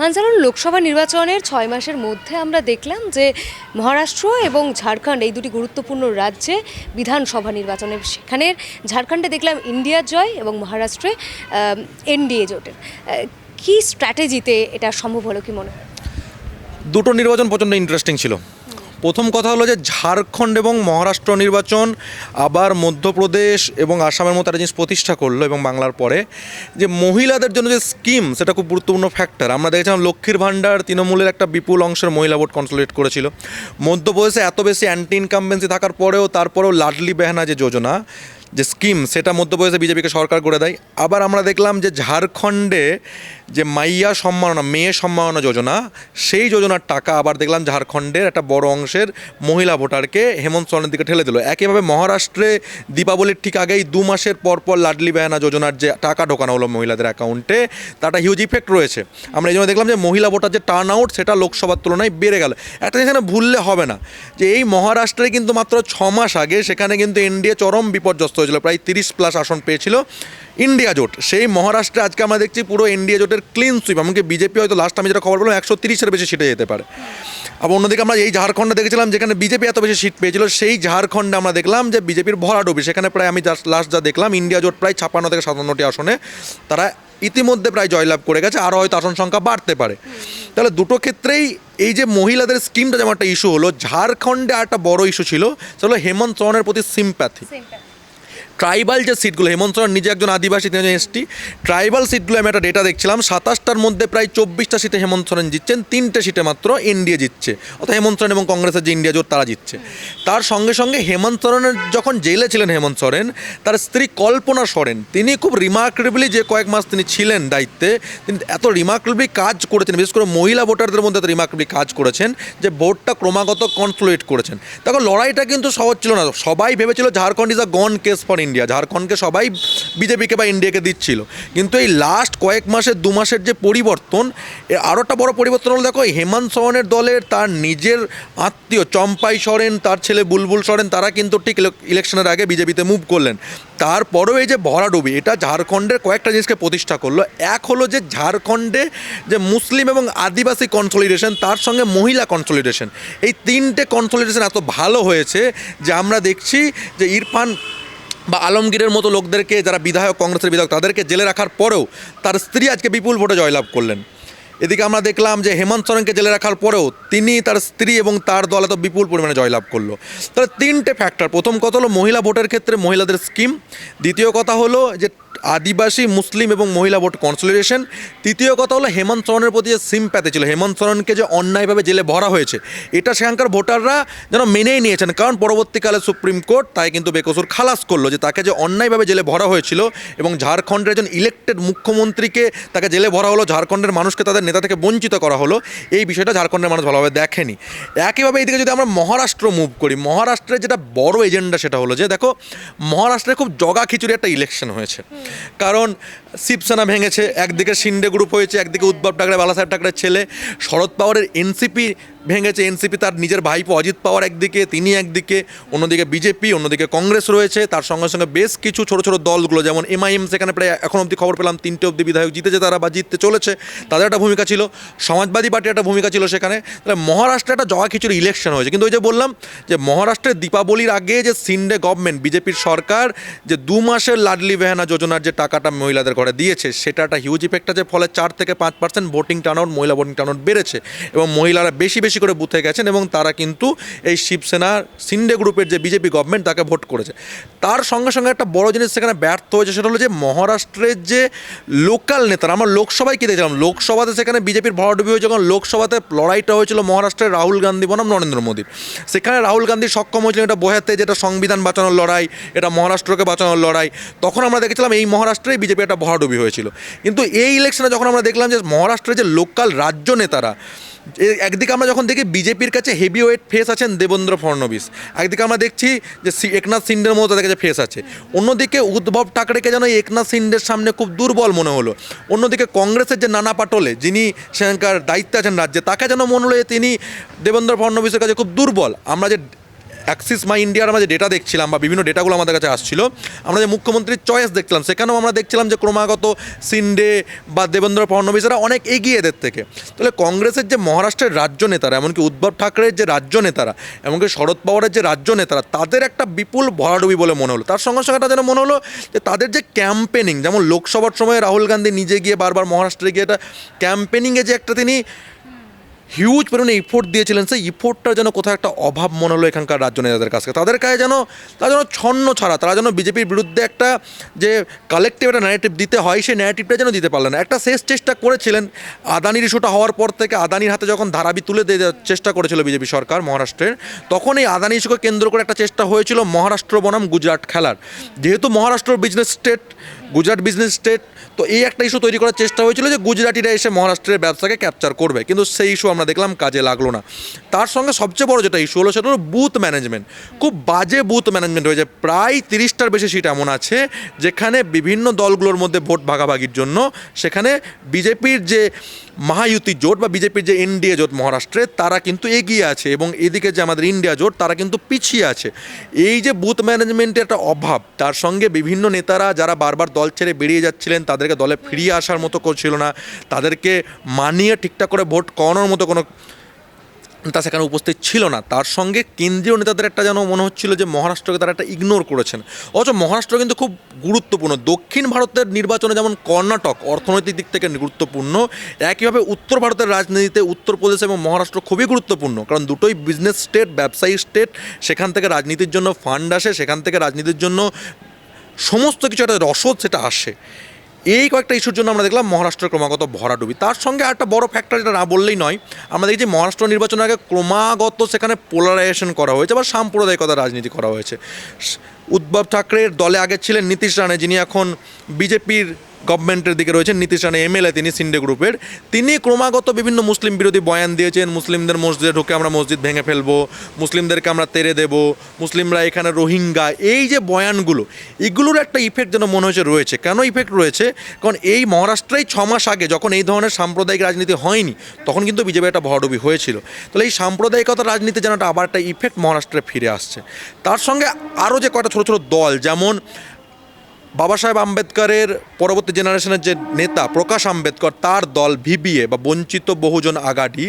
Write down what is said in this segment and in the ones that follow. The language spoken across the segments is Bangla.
মানসারুল লোকসভা নির্বাচনের ছয় মাসের মধ্যে আমরা দেখলাম যে মহারাষ্ট্র এবং ঝাড়খণ্ড এই দুটি গুরুত্বপূর্ণ রাজ্যে বিধানসভা নির্বাচনের সেখানের ঝাড়খণ্ডে দেখলাম ইন্ডিয়া জয় এবং মহারাষ্ট্রে এনডিএ জোটের। কি স্ট্র্যাটেজিতে এটা সম্ভব হলো কি মনে হয়? দুটো নির্বাচন প্রচণ্ড ইন্টারেস্টিং ছিল। প্রথম কথা হলো যে ঝাড়খণ্ড এবং মহারাষ্ট্র নির্বাচন আবার মধ্যপ্রদেশ এবং আসামের মতো একটা জিনিস প্রতিষ্ঠা করল এবং বাংলার পরে, যে মহিলাদের জন্য যে স্কিম সেটা খুব গুরুত্বপূর্ণ ফ্যাক্টর আমরা দেখেছিলাম লক্ষ্মীর ভাণ্ডার তৃণমূলের একটা বিপুল অংশের মহিলা ভোট কনসোলিডেট করেছিল। মধ্যপ্রদেশে এত বেশি অ্যান্টি ইনকামবেন্সি থাকার পরেও তারপরেও লাডলি বেহানা যে যোজনা, যে স্কিম, সেটা মধ্যপ্রদেশে বিজেপিকে সরকার করে দেয়। আবার আমরা দেখলাম যে ঝাড়খণ্ডে যে মাইয়া সম্মাননা, মেয়ে সম্মাননা যোজনা, সেই যোজনার টাকা আবার দেখলাম ঝাড়খণ্ডের একটা বড় অংশের মহিলা ভোটারকে হেমন্ত সোরেনের দিকে ঠেলে দিল। একইভাবে মহারাষ্ট্রে দীপাবলির ঠিক আগেই দু মাসের পর পর লাডলি বেহানা যোজনার যে টাকা ঢোকানো হলো মহিলাদের অ্যাকাউন্টে একটা হিউজ ইফেক্ট রয়েছে। আমরা এই জন্য দেখলাম যে মহিলা ভোটার যে টার্ন আউট সেটা লোকসভার তুলনায় বেড়ে গেল। একটা এখানে ভুললে হবে না, যে এই মহারাষ্ট্রে কিন্তু মাত্র ছ মাস আগে সেখানে কিন্তু এনডিএ চরম বিপর্যস্ত হয়েছিল, প্রায় তিরিশ প্লাস আসন পেয়েছিল। ইন্ডিয়া জোট। সেই মহারাষ্ট্রে আজকে আমরা দেখছি পুরো ইন্ডিয়া জোটের ক্লিন সুইপ এমনকি বিজেপি হয়তো লাস্ট আমি যেটা খবর বললাম, একশো তিরিশের বেশি সিটে যেতে পারে। আবার অন্যদিকে আমরা এই ঝাড়খণ্ডে দেখেছিলাম যেখানে বিজেপি এত বেশি সিট পেয়েছিল, সেই ঝাড়খণ্ডে আমরা দেখলাম যে বিজেপির ভরাডুবি সেখানে প্রায় আমি লাস্ট যা দেখলাম, ইন্ডিয়া জোট প্রায় ছাপ্পান্ন থেকে সাতান্নটি আসনে তারা ইতিমধ্যে প্রায় জয়লাভ করে গেছে, আরও হয়তো আসন সংখ্যা বাড়তে পারে। তাহলে দুটো ক্ষেত্রেই এই যে মহিলাদের স্কিমটা যেমন একটা ইস্যু হলো, ঝাড়খণ্ডে একটা বড় ইস্যু ছিল, সেটা হলো হেমন্ত সোরেনের প্রতি সিম্প্যাথি ট্রাইবাল যে সিটগুলো, হেমন্ত সোরেন নিজে একজন আদিবাসী, তিনি এসটি, ট্রাইবাল সিটগুলো আমি একটা ডেটা দেখছিলাম, সাতাশটার মধ্যে প্রায় চব্বিশটা সিটে হেমন্ত সোরেন জিতছেন, তিনটে সিটে মাত্র এনডিএ জিতছে। অর্থাৎ হেমন্ত সোরেন এবং কংগ্রেসের যে ইন্ডিয়া জোট, তারা জিতছে। তার সঙ্গে সঙ্গে হেমন্ত সোরেনের যখন জেলে ছিলেন হেমন্ত সোরেন, তার স্ত্রী কল্পনা সোরেন, তিনি খুব রিমার্কেবলি যে কয়েক মাস তিনি ছিলেন দায়িত্বে, তিনি এত রিমার্কেবলি কাজ করেছেন, বিশেষ করে মহিলা ভোটারদের মধ্যে এত রিমার্কেবলি কাজ করেছেন যে ভোটটা ক্রমাগত কনসোলিডেট করেছেন। তখন লড়াইটা কিন্তু সহজ ছিল না। সবাই ভেবেছিল Jharkhand is a gone case for India, ঝাড়খণ্ডকে সবাই বিজেপিকে বা ইন্ডিয়াকে দিচ্ছিল। কিন্তু এই লাস্ট কয়েক মাসের, দু মাসের যে পরিবর্তন আরও একটা বড় পরিবর্তন হলো দেখো, হেমন্ত সোরেনের দলের তার নিজের আত্মীয় চম্পাই সরেন, তার ছেলে বুলবুল সরেন, তারা কিন্তু ঠিক ইলেকশনের আগে বিজেপিতে মুভ করলেন। তারপরেও এই যে ভরাডুবি, এটা ঝাড়খণ্ডের কয়েকটা জিনিসকে প্রতিষ্ঠা করল। এক হলো যে ঝাড়খণ্ডে যে মুসলিম এবং আদিবাসী কনসলিডেশন তার সঙ্গে মহিলা কনসলিডেশন এই তিনটে কনসলিডেশন এত ভালো হয়েছে যে আমরা দেখছি যে ইরফান বা আলমগীরের মতো লোকদেরকে, যারা বিধায়ক, কংগ্রেসের বিধায়ক, তাদেরকে জেলে রাখার পরেও তার স্ত্রী আজকে বিপুল ভোটে জয়লাভ করলেন। এদিকে আমরা দেখলাম যে হেমন্ত সোরেনকে জেলে রাখার পরেও তিনি তার স্ত্রী এবং তার দল এত বিপুল পরিমাণে জয়লাভ করল। তাহলে তিনটে ফ্যাক্টর। প্রথম কথা হলো, মহিলা ভোটের ক্ষেত্রে মহিলাদের স্কিম। দ্বিতীয় কথা হলো যে আদিবাসী, মুসলিম এবং মহিলা ভোট কনসলিডেশন তৃতীয় কথা হলো হেমন্ত সোরেনের প্রতি যে সিম্প্যাথি ছিল, হেমন্ত সোরেনকে যে অন্যায়ভাবে জেলে ভরা হয়েছে, এটা সেখানকার ভোটাররা যেন মেনেই নিয়েছেন। কারণ পরবর্তীকালে সুপ্রিম কোর্ট তাই কিন্তু বেকসুর খালাস করল যে তাকে যে অন্যায়ভাবে জেলে ভরা হয়েছিল এবং ঝাড়খণ্ডের একজন ইলেক্টেড মুখ্যমন্ত্রীকে তাকে জেলে ভরা হলো, ঝাড়খণ্ডের মানুষকে তাদের নেতা থেকে বঞ্চিত করা হলো, এই বিষয়টা ঝাড়খণ্ডের মানুষ ভালোভাবে দেখেনি। একইভাবে এইদিকে যদি আমরা মহারাষ্ট্র মুভ করি, মহারাষ্ট্রের যেটা বড় এজেন্ডা সেটা হলো যে দেখো, মহারাষ্ট্রে খুব জগা খিচুড়ি একটা ইলেকশন হয়েছে। কারণ শিবসেনা ভেঙেছে, একদিকে শিন্ডে গ্রুপ হয়েছে, একদিকে উদ্ভব ঠাকরে বালাসাহেব ঠাকরের ছেলে। শরদ পাওয়ারের এনসিপি ভেঙেছে, এনসিপি তার নিজের ভাইপো অজিত পাওয়ার একদিকে, তিনি একদিকে, অন্যদিকে বিজেপি, অন্যদিকে কংগ্রেস রয়েছে। তার সঙ্গে সঙ্গে বেশ কিছু ছোট ছোট দলগুলো, যেমন এমআইএম, সেখানে প্রায় এখন অবধি খবর পেলাম, তিনটে অবধি বিধায়ক জিতেছে তারা বা জিততে চলেছে। তাদের একটা ভূমিকা ছিল, সমাজবাদী পার্টির একটা ভূমিকা ছিল সেখানে। তাহলে মহারাষ্ট্রে একটা জগা খিচুড়ি ইলেকশন হয়েছে। কিন্তু ওই যে বললাম যে মহারাষ্ট্রের দীপাবলির আগে যে সিন্ডে গভর্নমেন্ট বিজেপির সরকার, যে দু মাসের লাডলি বেহানা যোজনার যে টাকাটা মহিলাদের ঘরে দিয়েছে সেটা একটা হিউজ ইফেক্ট আছে, ফলে চার থেকে পাঁচ পার্সেন্ট ভোটিং টার্নআউট মহিলা ভোটিং টার্নআউট বেড়েছে এবং মহিলারা বেশি বেশি করে বুথে গেছেন এবং তারা কিন্তু এই শিবসেনার সিন্ডে গ্রুপের যে বিজেপি গভর্নমেন্ট তাকে ভোট করেছে। তার সঙ্গে সঙ্গে একটা বড় জিনিস সেখানে ব্যর্থ হয়েছে, সেটা হলো যে মহারাষ্ট্রের যে লোকাল নেতারা, আমরা লোকসভায় কী দেখছিলাম লোকসভাতে সেখানে বিজেপির ভরাডুবি হয়েছে যখন লোকসভাতে লড়াইটা হয়েছিল মহারাষ্ট্রের রাহুল গান্ধী বনাম নরেন্দ্র মোদীর। সেখানে রাহুল গান্ধী সক্ষম হয়েছিলেন এটা বোঝাতে যেটা সংবিধান বাঁচানোর লড়াই, এটা মহারাষ্ট্রকে বাঁচানোর লড়াই। তখন আমরা দেখেছিলাম এই মহারাষ্ট্রেই বিজেপি একটা ভরাডুবি হয়েছিল। কিন্তু এই ইলেকশনে যখন আমরা দেখলাম যে মহারাষ্ট্রের যে লোকাল রাজ্য নেতারা একদিকে আমরা যখন দেখি বিজেপির কাছে হেভি ওয়েট ফেস আছেন দেবেন্দ্র ফডনবিস একদিকে আমরা দেখছি যে একনাথ সিন্ডের মতো তাদের কাছে ফেস আছে। অন্যদিকে উদ্ধব ঠাকরেকে যেন একনাথ সিন্ডের সামনে খুব দুর্বল মনে হলো। অন্যদিকে কংগ্রেসের যে নানা পাটোলে, যিনি সেখানকার দায়িত্বে আছেন রাজ্যে, তাকে যেন মনে হলো তিনি দেবেন্দ্র ফডনবিসের কাছে খুব দুর্বল। আমরা যে অ্যাক্সিস মাই ইন্ডিয়ার আমরা যে ডেটা দেখছিলাম বা বিভিন্ন ডেটাগুলো আমাদের কাছে আসছিল, আমরা যে মুখ্যমন্ত্রীর চয়েস দেখছিলাম, সেখানেও আমরা দেখছিলাম যে ক্রমাগত সিন্ডে বা দেবেন্দ্র ফডনবিস এরা অনেক এগিয়ে এদের থেকে। তাহলে কংগ্রেসের যে মহারাষ্ট্রের রাজ্য নেতারা, এমনকি উদ্ধব ঠাকরের যে রাজ্য নেতারা, এমনকি শরদ পাওয়ারের যে রাজ্য নেতারা, তাদের একটা বিপুল ভরাডুবি বলে মনে হলো। তার সঙ্গে সঙ্গে যেন মনে হলো যে তাদের যে ক্যাম্পেনিং যেমন লোকসভার সময় রাহুল গান্ধী নিজে গিয়ে বারবার মহারাষ্ট্রে গিয়ে একটা ক্যাম্পেনিংয়ে যে একটা তিনি হিউজ পরিমাণে ইফোর্ট দিয়েছিলেন সেই ইফোর্টটার যেন কোথাও একটা অভাব মনে হলো এখানকার রাজ্য নেতাদের কাছে। তাদের কাছে যেন, তারা যেন ছন্ন ছাড়া, তারা যেন বিজেপির বিরুদ্ধে একটা যে কালেকটিভ একটা ন্যারেটিভ দিতে হয়, সেই ন্যারেটিভটা যেন দিতে পারলেন একটা শেষ চেষ্টা করেছিলেন। আদানির ইস্যুটা হওয়ার পর থেকে আদানির হাতে যখন ধারাবি তুলে দিয়ে চেষ্টা করেছিল বিজেপি সরকার, মহারাষ্ট্রের, তখন এই আদানি ইস্যুকে কেন্দ্র করে একটা চেষ্টা হয়েছিল মহারাষ্ট্র বনাম গুজরাট খেলার। যেহেতু Maharashtra business state Gujarat business state তো এই একটা ইস্যু তৈরি করার চেষ্টা হয়েছিল যে গুজরাটিরা এসে মহারাষ্ট্রের ব্যবসাকে ক্যাপচার করবে। কিন্তু সেই ইস্যু আমরা দেখলাম কাজে লাগল না। তার সঙ্গে সবচেয়ে বড় যেটা ইস্যু হলো সেটা হলো বুথ ম্যানেজমেন্ট খুব বাজে বুথ ম্যানেজমেন্ট হয়েছে প্রায় তিরিশটার বেশি সিট এমন আছে, যেখানে বিভিন্ন দলগুলোর মধ্যে ভোট ভাগাভাগির জন্য সেখানে বিজেপির যে মহায়ুতি জোট বা বিজেপির যে এনডিএ জোট মহারাষ্ট্রে, তারা কিন্তু এগিয়ে আছে এবং এদিকে যে আমাদের ইন্ডিয়া জোট, তারা কিন্তু পিছিয়ে আছে। এই যে বুথ ম্যানেজমেন্টের একটা অভাব, তার সঙ্গে বিভিন্ন নেতারা যারা বারবার দল ছেড়ে বেরিয়ে যাচ্ছিলেন, তাদেরকে দলে ফিরিয়ে আসার মতো করছিল না। তাদেরকে মানিয়ে ঠিকঠাক করে ভোট করানোর মতো কোনো তা সেখানে উপস্থিত ছিল না। তার সঙ্গে কেন্দ্রীয় নেতাদের একটা যেন মনে হচ্ছিল যে মহারাষ্ট্রকে তারা একটা ইগনোর করেছেন। অথচ মহারাষ্ট্র কিন্তু খুব গুরুত্বপূর্ণ। দক্ষিণ ভারতের নির্বাচনে যেমন কর্ণাটক অর্থনৈতিক দিক থেকে গুরুত্বপূর্ণ, একইভাবে উত্তর ভারতের রাজনীতিতে উত্তরপ্রদেশ এবং মহারাষ্ট্র খুবই গুরুত্বপূর্ণ। কারণ দুটোই বিজনেস স্টেট ব্যবসায়ী স্টেট সেখান থেকে রাজনীতির জন্য ফান্ড আসে, সেখান থেকে রাজনীতির জন্য সমস্ত কিছু একটা রসদ সেটা আসে। এই কয়েকটা ইস্যুর জন্য আমরা দেখলাম মহারাষ্ট্র ক্রমাগত ভরাডুবি। তার সঙ্গে একটা বড় ফ্যাক্টর যেটা না বললেই নয় আমরা দেখছি মহারাষ্ট্র নির্বাচনের আগে ক্রমাগত সেখানে পোলারাইজেশন করা হয়েছে বা সাম্প্রদায়িকতা রাজনীতি করা হয়েছে। উদ্ধব ঠাকরের দলে আগে ছিলেন নীতিশ রানে যিনি এখন বিজেপির গভর্নমেন্টের দিকে রয়েছেন নীতিশ রানে এমএলএ তিনি সিন্ডে গ্রুপের। তিনি ক্রমাগত বিভিন্ন মুসলিম বিরোধী বয়ান দিয়েছেন, মুসলিমদের মসজিদে ঢুকে আমরা মসজিদ ভেঙে ফেলব, মুসলিমদেরকে আমরা তেরে দেব, মুসলিমরা এখানে রোহিঙ্গা। এই যে বয়ানগুলো, এগুলোর একটা ইফেক্ট যেন মনে হয়েছে রয়েছে। কেন ইফেক্ট রয়েছে? কারণ এই মহারাষ্ট্রেই ছ মাস আগে যখন এই ধরনের সাম্প্রদায়িক রাজনীতি হয়নি, তখন কিন্তু বিজেপি একটা ভরাডুবি হয়েছিল। তাহলে এই সাম্প্রদায়িকতা রাজনীতি যেন একটা আবার একটা ইফেক্ট মহারাষ্ট্রে ফিরে আসছে। তার সঙ্গে আরও যে কয়টা ছোটো ছোটো দল, যেমন বাবা সাহেব আম্বেদকরের পরবর্তী জেনারেশনের যে নেতা প্রকাশ আম্বেদকর, তার দল, ভিবিএ বা বঞ্চিত বহুজন আগাডি,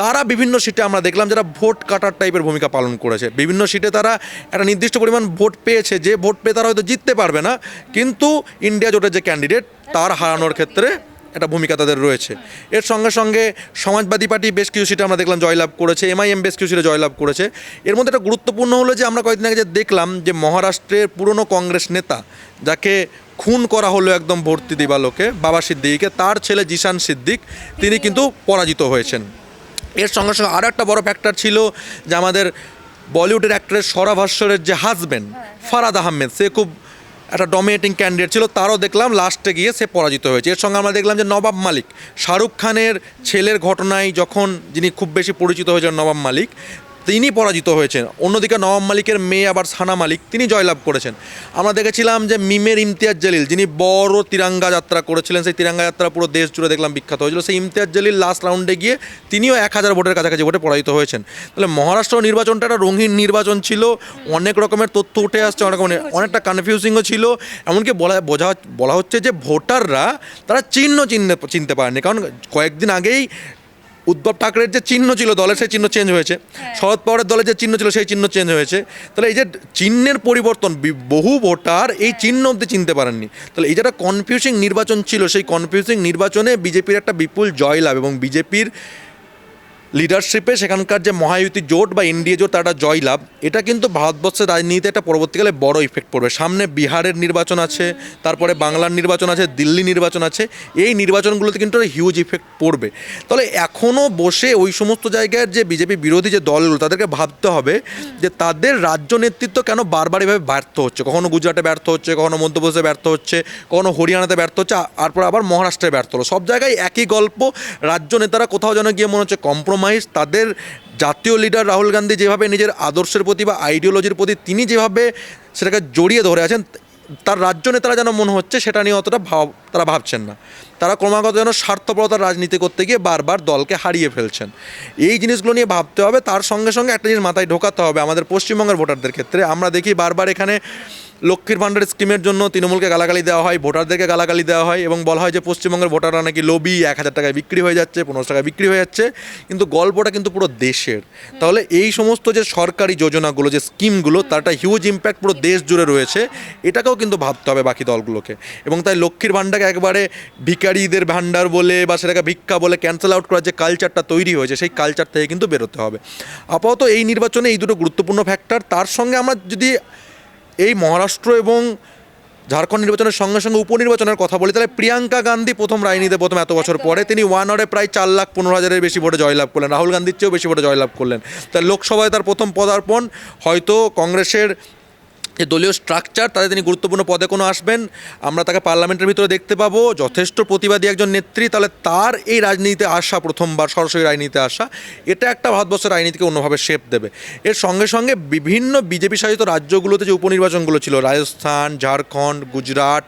তারা বিভিন্ন সিটে আমরা দেখলাম যারা ভোট কাটার টাইপের ভূমিকা পালন করেছে। বিভিন্ন সিটে তারা একটা নির্দিষ্ট পরিমাণ ভোট পেয়েছে। যে ভোট পেয়ে তারা হয়তো জিততে পারবে না, কিন্তু ইন্ডিয়া জোটের যে ক্যান্ডিডেট তার হারানোর ক্ষেত্রে একটা ভূমিকা তাদের রয়েছে। এর সঙ্গে সঙ্গে সমাজবাদী পার্টি বেশ কিছু সিটে আমরা দেখলাম জয়লাভ করেছে এমআইএম বেশ কিছু সিটে জয়লাভ করেছে। এর মধ্যে একটা গুরুত্বপূর্ণ হলো যে আমরা কয়েকদিন আগে যে দেখলাম যে মহারাষ্ট্রের পুরনো কংগ্রেস নেতা যাকে খুন করা হলো একদম ভর্তি দিবালোকে বাবা সিদ্দিককে তার ছেলে জিশান সিদ্দিক তিনি কিন্তু পরাজিত হয়েছেন। এর সঙ্গে সঙ্গে আরও একটা বড় ফ্যাক্টর ছিল যে আমাদের বলিউডের অ্যাক্ট্রেস সরা ভাস্বরের যে হাজব্যান্ড ফারাদ আহমেদ সে খুব একটা ডমিনেটিং ক্যান্ডিডেট ছিল, তারও দেখলাম লাস্টে গিয়ে সে পরাজিত হয়েছে। এর সঙ্গে আমরা দেখলাম যে নবাব মালিক, শাহরুখ খানের ছেলের ঘটনায় যখন যিনি খুব বেশি পরিচিত হয়েছেন নবাব মালিক তিনি পরাজিত হয়েছেন। অন্যদিকে নবাব মালিকের মেয়ে আবার সানা মালিক, তিনি জয়লাভ করেছেন। আমরা দেখেছিলাম যে মিমের ইমতিয়াজ জলিল, যিনি বড় তিরাঙ্গা যাত্রা করেছিলেন, সেই তিরাঙ্গা যাত্রা পুরো দেশ জুড়ে দেখলাম বিখ্যাত হয়েছিল। সেই ইমতিয়াজ জলিল লাস্ট রাউন্ডে গিয়ে তিনিও এক হাজার ভোটের কাছাকাছি ভোটে পরাজিত হয়েছেন। তাহলে মহারাষ্ট্র নির্বাচনটা একটা রঙিন নির্বাচন ছিল, অনেক রকমের তথ্য উঠে আসছে, অনেক অনেকটা কনফিউজিংও ছিল। এমনকি বলা, বোঝা, বলা হচ্ছে যে ভোটাররা তারা চিহ্ন চিহ্নে, চিনতে পারেনি কারণ কয়েকদিন আগেই উদ্ধব ঠাকরের যে চিহ্ন ছিল দলের সেই চিহ্ন চেঞ্জ হয়েছে। শরদ পাওয়ারের দলের যে চিহ্ন ছিল সেই চিহ্ন চেঞ্জ হয়েছে। তাহলে এই যে চিহ্নের পরিবর্তন বহু ভোটার এই চিহ্ন অব্দি চিনতে পারেননি। তাহলে এই যে একটা কনফিউজিং নির্বাচন ছিল সেই কনফিউজিং নির্বাচনে বিজেপির একটা বিপুল জয়লাভ এবং বিজেপির লিডারশিপে সেখানকার যে মহায়ুতি জোট বা এনডিএ জোট, তার জয়লাভ। এটা কিন্তু ভারতবর্ষের রাজনীতিতে একটা পরবর্তীকালে বড় ইফেক্ট পড়বে। সামনে বিহারের নির্বাচন আছে, তারপরে বাংলার নির্বাচন আছে, দিল্লি নির্বাচন আছে। এই নির্বাচনগুলোতে কিন্তু একটা হিউজ ইফেক্ট পড়বে। তাহলে এখনও বসে ওই সমস্ত জায়গার যে বিজেপি বিরোধী যে দলগুলো, তাদেরকে ভাবতে হবে যে তাদের রাজ্য নেতৃত্ব কেন বারবার এভাবে ব্যর্থ হচ্ছে? কখনো গুজরাটে ব্যর্থ হচ্ছে, কখনো মধ্যপ্রদেশে ব্যর্থ হচ্ছে, কখনো হরিয়ানাতে ব্যর্থ হচ্ছে তারপর আবার মহারাষ্ট্রে ব্যর্থ হলো। সব জায়গায় একই গল্প, রাজ্য নেতারা কোথাও যেন গিয়ে মনে হচ্ছে কম্প্রোমাইজ তাদের জাতীয় লিডার রাহুল গান্ধী যেভাবে নিজের আদর্শের প্রতি বা আইডিওলজির প্রতি তিনি যেভাবে সেটাকে জড়িয়ে ধরে আছেন, তার রাজ্য নেতারা যেন মনে হচ্ছে, সেটা নিয়ে অতটা ভাব তারা ভাবছেন না। তারা ক্রমাগত যেন স্বার্থপরতার রাজনীতি করতে গিয়ে বারবার দলকে হারিয়ে ফেলছেন। এই জিনিসগুলো নিয়ে ভাবতে হবে, তার সঙ্গে সঙ্গে একটা জিনিস মাথায় ঢোকাতে হবে আমাদের পশ্চিমবঙ্গের ভোটারদের ক্ষেত্রে। আমরা দেখি বারবার এখানে লক্ষ্মীর ভাণ্ডারের স্কিমের জন্য তৃণমূলকে গালাগালি দেওয়া হয়, ভোটারদেরকে গালাগালি দেওয়া হয় এবং বলা হয় যে পশ্চিমবঙ্গের ভোটাররা নাকি লোবি এক হাজার টাকায় বিক্রি হয়ে যাচ্ছে, পনেরোশো টাকায় বিক্রি হয়ে যাচ্ছে। কিন্তু গল্পটা কিন্তু পুরো দেশের। তাহলে এই সমস্ত যে সরকারি যোজনাগুলো, যে স্কিমগুলো তার একটা হিউজ ইম্প্যাক্ট পুরো দেশ জুড়ে রয়েছে। এটাকেও কিন্তু ভাবতে হবে বাকি দলগুলোকে। এবং তাই লক্ষ্মীর ভাণ্ডারকে একবারে ভিকারিদের ভাণ্ডার বলে বা সেটাকে ভিক্ষা বলে ক্যান্সেল আউট করার যে কালচারটা তৈরি হয়েছে, সেই কালচার থেকে কিন্তু বেরোতে হবে। আপাতত এই নির্বাচনে এই দুটো গুরুত্বপূর্ণ ফ্যাক্টর তার সঙ্গে আমরা যদি এই মহারাষ্ট্র এবং ঝাড়খণ্ড নির্বাচনের সঙ্গে সঙ্গে উপনির্বাচনের কথা বলি, তাহলে প্রিয়াঙ্কা গান্ধী প্রথম রাজনীতিতে প্রথম এত বছর পরে, তিনি ওয়ান আওয়ারে প্রায় চার লাখ পনেরো হাজারের বেশি ভোটে জয়লাভ করলেন। রাহুল গান্ধীর চেয়েও বেশি ভোটে জয়লাভ করলেন। তার লোকসভায় তার প্রথম পদার্পণ, হয়তো কংগ্রেসের যে দলীয় স্ট্রাকচার তাতে তিনি গুরুত্বপূর্ণ পদে কোনো আসবেন, আমরা তাকে পার্লামেন্টের ভিতরে দেখতে পাবো। যথেষ্ট প্রতিবাদী একজন নেত্রী, তাহলে তার এই রাজনীতিতে আসা প্রথমবার, সরাসরি রাজনীতিতে আসা, এটা একটা ভারতবর্ষের রাজনীতিকে অন্যভাবে শেপ দেবে। এর সঙ্গে সঙ্গে বিভিন্ন বিজেপি শাসিত রাজ্যগুলোতে যে উপনির্বাচনগুলো ছিল, রাজস্থান, ঝাড়খণ্ড, গুজরাট,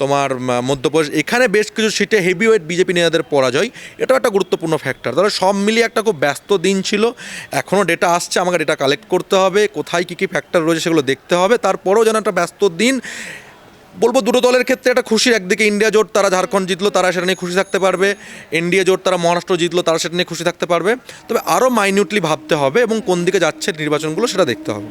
তোমার মধ্যপ্রদেশ, এখানে বেশ কিছু সিটে হেভি ওয়েট বিজেপি নেতাদের পরাজয়, এটাও একটা গুরুত্বপূর্ণ ফ্যাক্টর তাহলে সব মিলিয়ে একটা খুব ব্যস্ত দিন ছিল এখনও ডেটা আসছে, আমাকে ডেটা কালেক্ট করতে হবে, কোথায় কী কী ফ্যাক্টর রয়েছে সেগুলো দেখতে হবে তারপরেও যেন একটা ব্যস্ত দিন। বলব দুটো দলের ক্ষেত্রে একটা খুশির একদিকে ইন্ডিয়া জোট, তারা ঝাড়খণ্ড জিতলো, তারা সেটা নিয়ে খুশি থাকতে পারবে। এনডিএ জোট, তারা মহারাষ্ট্র জিতলো, তারা সেটা নিয়ে খুশি থাকতে পারবে। তবে আরও মাইনিউটলি ভাবতে হবে এবং কোন দিকে যাচ্ছে নির্বাচনগুলো সেটা দেখতে হবে।